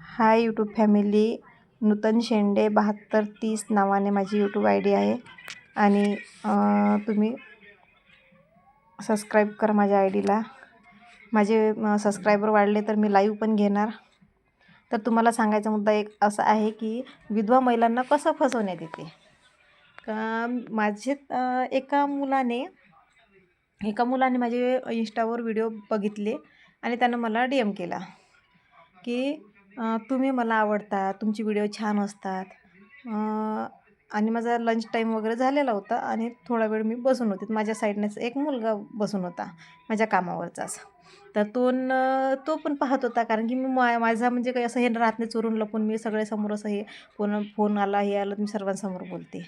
Hi YouTube family नूतन शेंडे बहात्तर तीस नावाने माझी यूट्यूब आय डी आहे. आणि तुम्ही सबस्क्राईब करा माझ्या आय डीला माझे सबस्क्रायबर वाढले तर मी लाईव्ह पण घेणार. तर तुम्हाला सांगायचा मुद्दा एक असा आहे की विधवा महिलांना कसं फसवण्यात येते? का माझे एका मुलाने एका मुलाने माझे इंस्टावर व्हिडिओ बघितले आणि त्यानं मला डी एम केला की तुम्ही मला आवडता तुमची व्हिडिओ छान असतात. आणि माझा लंच टाईम वगैरे झालेला होता आणि थोडा वेळ मी बसून होते. माझ्या साईडनेच एक मुलगा बसून होता माझ्या कामावरचाच तर तो न तो पण पाहत होता कारण की मी मा माझा म्हणजे काही असं हे राहत नाही चोरून लपून मी सगळे समोर असं हे फोन फोन आला हे आलं मी सर्वांसमोर बोलते.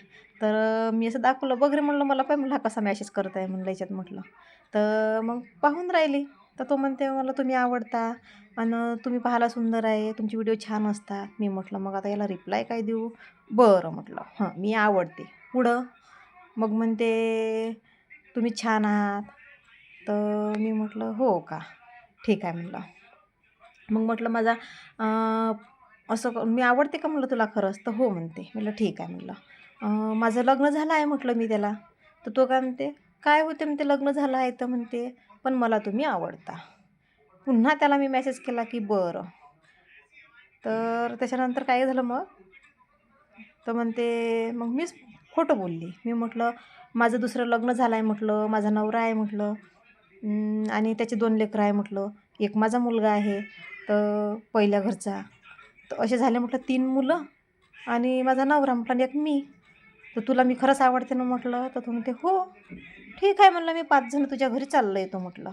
तर मी असं दाखवलं बघ रे म्हणलं मला पाय म्हणलं हा कसा मॅसेज करत आहे म्हणलं याच्यात म्हटलं. तर मग पाहून राहिली. तर तो म्हणते मला तुम्ही आवडता आणि तुम्ही पाहायला सुंदर आहे तुमचे व्हिडिओ छान असतात. मी म्हटलं मग आता याला रिप्लाय काय देऊ? बरं म्हटलं हां मी आवडते. पुढं? मग म्हणते तुम्ही छान आहात. तर मी म्हटलं हो का? ठीक आहे म्हटलं. मग म्हटलं माझा असं मी आवडते का? म्हटलं तुला खरंच? तर हो म्हणते. म्हटलं ठीक आहे म्हटलं. माझं लग्न झालं आहे म्हटलं मी त्याला. तर तो काय म्हणते काय होते म्हणते लग्न झालं आहे तर म्हणते पण मला तुम्ही आवडता. पुन्हा त्याला मी मेसेज केला की बरं. तर त्याच्यानंतर काय झालं मग? तर म्हणते मग मीच खोटं बोलली. मी म्हटलं माझं दुसरं लग्न झालं आहे म्हटलं माझा नवरा आहे म्हटलं आणि त्याचे दोन लेकरं आहे म्हटलं एक माझा मुलगा आहे तर पहिल्या घरचा. तर असे झाले म्हटलं तीन मुलं आणि माझा नवरा म्हटलं एक मी. तर तुला मी खरंच आवडते ना म्हटलं? तर तो म्हणते हो ठीक आहे म्हणलं मी पाच जण तुझ्या घरी चाललं येतो म्हटलं.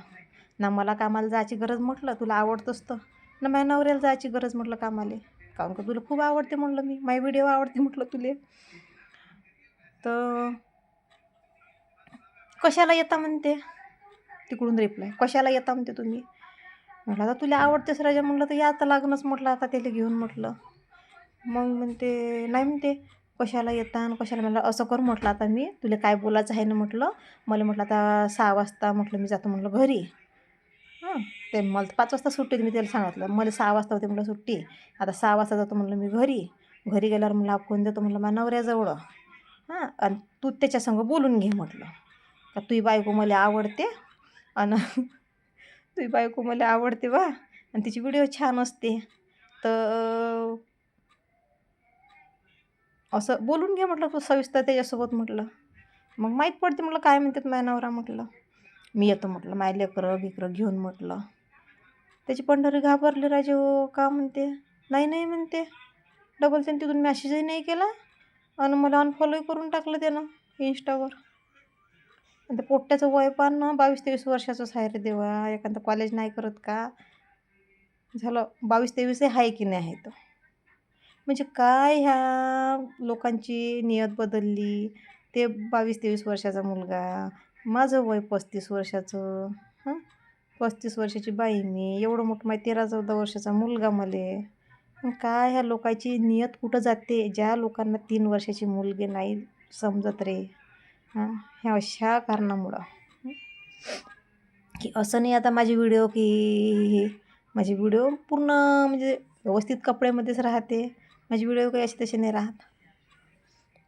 ना मला कामाला जायची गरज म्हटलं तुला आवडतोच तर. ना माझ्या नवऱ्याला जायची गरज म्हटलं कामाला. काऊन का तुला खूप आवडते म्हटलं मी. माझी व्हिडिओ आवडते म्हटलं तुले. तर कशाला येता? म्हणते. तिकडून रिप्लाय कशाला येता? म्हणते तुम्ही. म्हटलं आता तुला आवडतेस राजा म्हटलं तर या आता लागणंच म्हटलं आता त्याला घेऊन म्हटलं. मग म्हणते नाही म्हणते. कशाला येता आणि कशाला मला असं कर म्हटलं आता मी. तुला काय बोलायचं आहे ना म्हटलं. मला म्हटलं आता सहा वाजता म्हटलं मी जातो म्हटलं घरी. हां ते मला पाच वाजता सुट्टी मी त्याला सांगितलं. मला सहा वाजता होते म्हटलं सुट्टी. आता सहा वाजता जातो म्हटलं मी घरी. घरी गेल्यावर मला फोन देतो म्हटलं मला नवऱ्याजवळ. हां आणि तू त्याच्यासंग बोलून घे म्हटलं. का तुझी बायको मला आवडते. आणि तुई बायको मला आवडते बा. आणि तिची व्हिडिओ छान असते. तर असं बोलून घे म्हटलं तू सविस्तर त्याच्यासोबत म्हटलं. मग माहीत पडते म्हटलं काय म्हणतात माझ्या नवरा म्हटलं. मी येतो म्हटलं माय लेकरं बिकरं घेऊन म्हटलं. त्याची पंढरी घाबरली राजे हो का म्हणते? नाही नाही म्हणते. डबल त्याने तिथून मॅसेजही नाही केला. आणि मला अनफॉलोही करून टाकलं त्यानं इंस्टावर आणि ते पोट्ट्याचं वय पान बावीस तेवीस वर्षाचंच आहे रे देवा. एखादं कॉलेज नाही करत का? झालं बावीस तेवीसही आहे की नाही आहे तर म्हणजे काय ह्या लोकांची नियत बदलली? ते बावीस तेवीस वर्षाचा मुलगा माझं वय पस्तीस वर्षाचं हां? पस्तीस वर्षाची बाई मी एवढं मोठं माहिती तेरा चौदा वर्षाचा मुलगा मले. काय ह्या लोकांची नियत कुठं जाते? ज्या लोकांना तीन वर्षाची मुलगी नाही समजत रे हां? ह्या अशा कारणामुळं की असं नाही आता माझे व्हिडिओ की माझे व्हिडिओ पूर्ण म्हणजे व्यवस्थित कपड्यामध्येच राहते. माझे व्हिडिओ काही असे तसे नाही राहत.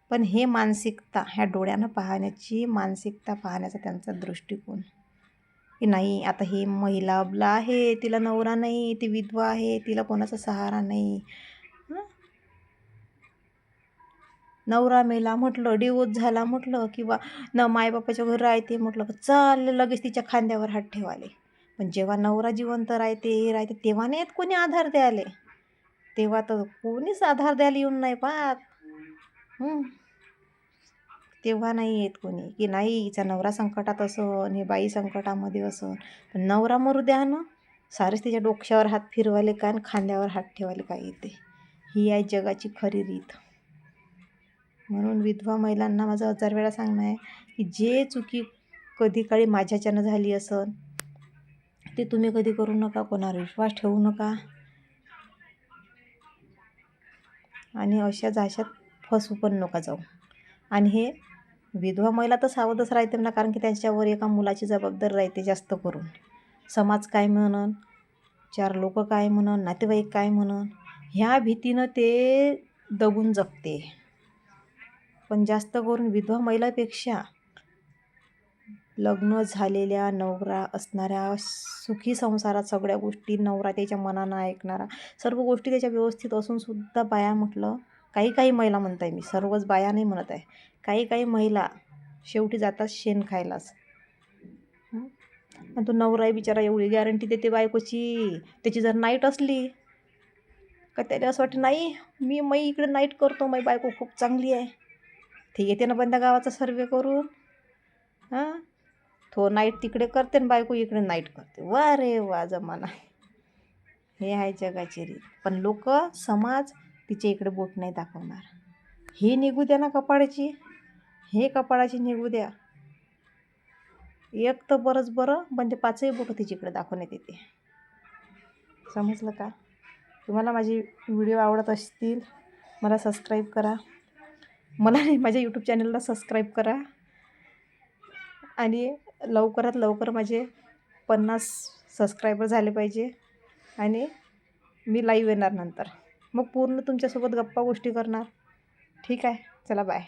पण हे मानसिकता ह्या डोळ्यानं पाहण्याची मानसिकता पाहण्याचा त्यांचा दृष्टिकोन. की नाही आता ही महिला अबला आहे तिला नवरा नाही ती विधवा आहे तिला कोणाचा सहारा नाही. नवरा मेला म्हटलं डिवोर्स झाला म्हटलं किंवा न मायबापाच्या घरी राहते म्हटलं चाल लगेच तिच्या खांद्यावर हात ठेवाले पण जेव्हा नवरा जिवंत राहते हे राहते तेव्हा नाही कोणी आधार द्यायले. तेव्हा तर कोणीच आधार द्यायला येऊन नाही पाहत. तेव्हा नाही येत कोणी. की नाही हिचा नवरा संकटात असन हे बाई संकटामध्ये असन. पण नवरा मरू द्या ना. सारेच तिच्या डोक्यावर हात फिरवाले काय आणि खांद्यावर हात ठेवायला काय येते ही आहे जगाची खरी रीत. म्हणून विधवा महिलांना माझं हजार वेळा सांगणं आहे की जे चुकी कधी काळी माझ्याच्यानं झाली असन ते तुम्ही कधी करू नका कोणावर विश्वास ठेवू नका. आणि अशा जाशात फसू पण नका जाऊ. आणि हे विधवा महिला तर सावधच राहते ना कारण की त्यांच्यावर एका मुलाची जबाबदारी राहते जास्त करून. समाज काय म्हणन चार लोक काय म्हणन नातेवाईक काय म्हणन ह्या भीतीनं ते दबून जगते. पण जास्त करून विधवा महिलापेक्षा लग्न झालेल्या नवरा असणाऱ्या सुखी संसारात सगळ्या गोष्टी नवरा त्याच्या मनानं ऐकणारा. सर्व गोष्टी त्याच्या व्यवस्थित असूनसुद्धा बाया म्हटलं काही काही महिला म्हणत आहे मी सर्वच बाया नाही म्हणत आहे. काही काही महिला शेवटी जातात शेण खायलाच. आणि तो नवराही बिचारा एवढी गॅरंटी देते बायकोची. त्याची जर नाईट असली का त्याला असं वाटतं नाही मी मै इकडे नाईट करतो मै बायको खूप चांगली आहे. ते येते ना बंदा गावाचा सर्वे करून. हां? तो नाईट तिकडे करते आणि बायको इकडे नाईट करते. वा रे वा जमाना. हे आहे जगाची रीत. पण लोक समाज तिच्या इकडे बोट नाही दाखवणार. हे निघू द्या ना कपाळाची. हे कपाळाची निघू द्या. एक तर बरंच बरं पण ते पाचही बोटं तिच्याकडे दाखवण्यात येते. समजलं का? तुम्हाला माझे व्हिडिओ आवडत असतील मला सबस्क्राईब करा. मला नाही माझ्या यूट्यूब चॅनलला सबस्क्राईब करा. आणि लवकरात लवकर माझे पन्नास सबस्क्रायबर झाले पाहिजे. आणि मी लाईव्ह येणार नंतर. मग पूर्ण तुमच्यासोबत गप्पा गोष्टी करणार. ठीक आहे? चला बाय